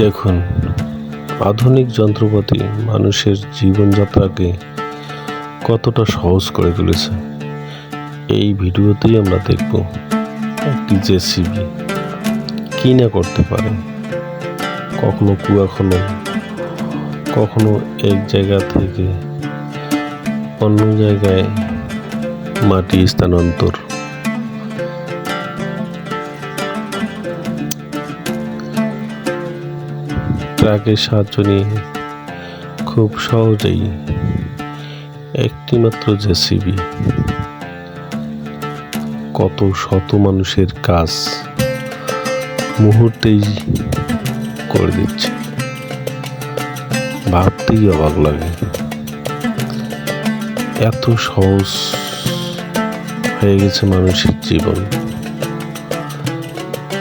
দেখুন, আধুনিক যন্ত্রপাতি মানুষের জীবনযাত্রাকে কতটা সহজ করে তুলেছে। এই ভিডিওতেই আমরা দেখব একটি জেসিবি। কী না করতে পারে? কখনো কুয়া খনন কখনো এক জায়গা থেকে অন্য জায়গায় মাটি স্থানান্তর। ট্রাকের সাহায্য নিয়ে খুব সহজেই একটিমাত্র জেসিবি, কত শত মানুষের কাজ মুহূর্তেই করে দিচ্ছে। ভাবতেই অবাক লাগে এত সহজ হয়ে গেছে মানুষের জীবন।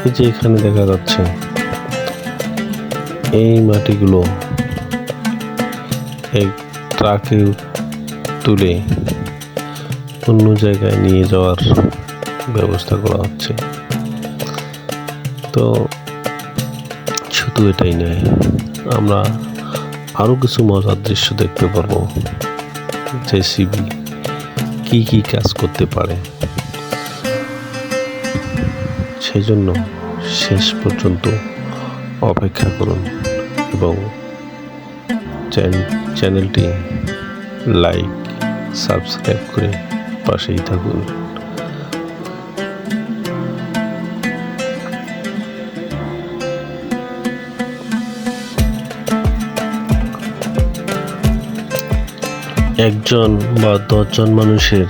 এই যে এখানে দেখা যাচ্ছে এই মাটিগুলো এক ট্রাকে তুলে অন্য জায়গায় নিয়ে যাওয়ার ব্যবস্থা করা হচ্ছে। তো শুধু এটাই নয়, আমরা আরও কিছু মজার দৃশ্য দেখতে পারব। জেসিবি কি কি কাজ করতে পারে। সেই জন্য শেষ পর্যন্ত অপেক্ষা করুন এবং চ্যান- চ্যানেলটি লাইক, সাবস্ক্রাইব করে পাশেই থাকুন। একজন বা দশজন মানুষের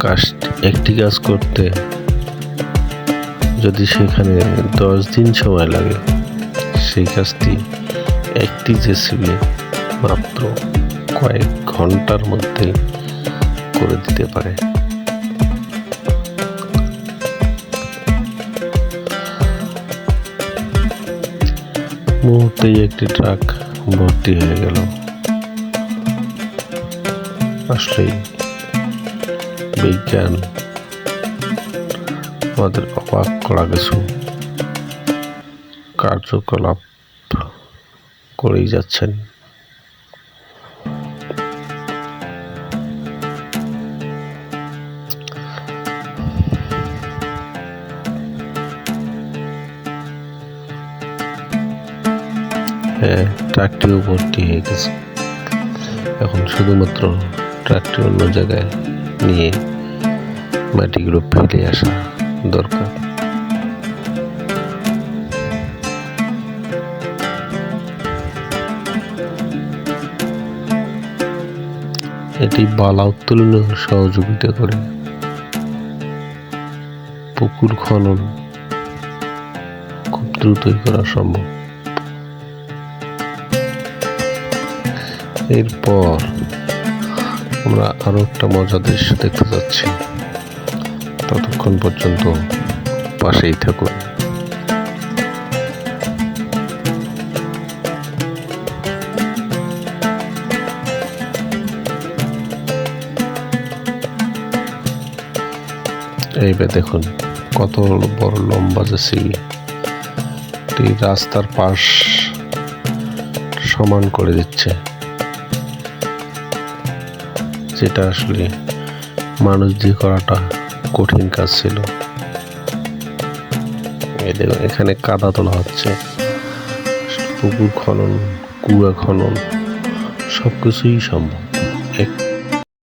কাজ একটি কাজ করতে যদি সেখানে দশ দিন সময় লাগে সেই কাজটি একটি জেসিবি মাত্র কয়েক ঘণ্টার মধ্যে করে দিতে পারে। মুহূর্তেই একটি ট্রাক ভর্তি হয়ে গেল। আসলেই বিজ্ঞান আমাদের অবাক করা কিছু। কার্যকলাপ করেই যাচ্ছেন। হ্যাঁ ট্রাকটিও ভর্তি হয়ে গেছে। এখন শুধুমাত্র ট্রাকটি অন্য জায়গায় নিয়ে মাটিগুলো ফেলে আসা দরকার। এটি বালা উত্তোলনে সহযোগিতা করে। পুকুর খনন খুব দ্রুতই করা সম্ভব। এরপর আমরা আরও একটা মজার দৃশ্য দেখতে যাচ্ছি। ততক্ষণ পর্যন্ত পাশেই থাকুন। এইবার দেখুন, কত বড় লম্বা জেসিবি এটি রাস্তার পাশ সমান করে দিচ্ছে। যেটা আসলে মানুষ দিয়ে করাটা কঠিন কাজ ছিল। এই এখানে কাদা তোলা হচ্ছে। পুকুর খনন, কুয়া খনন সব কিছুই সম্ভব। একটি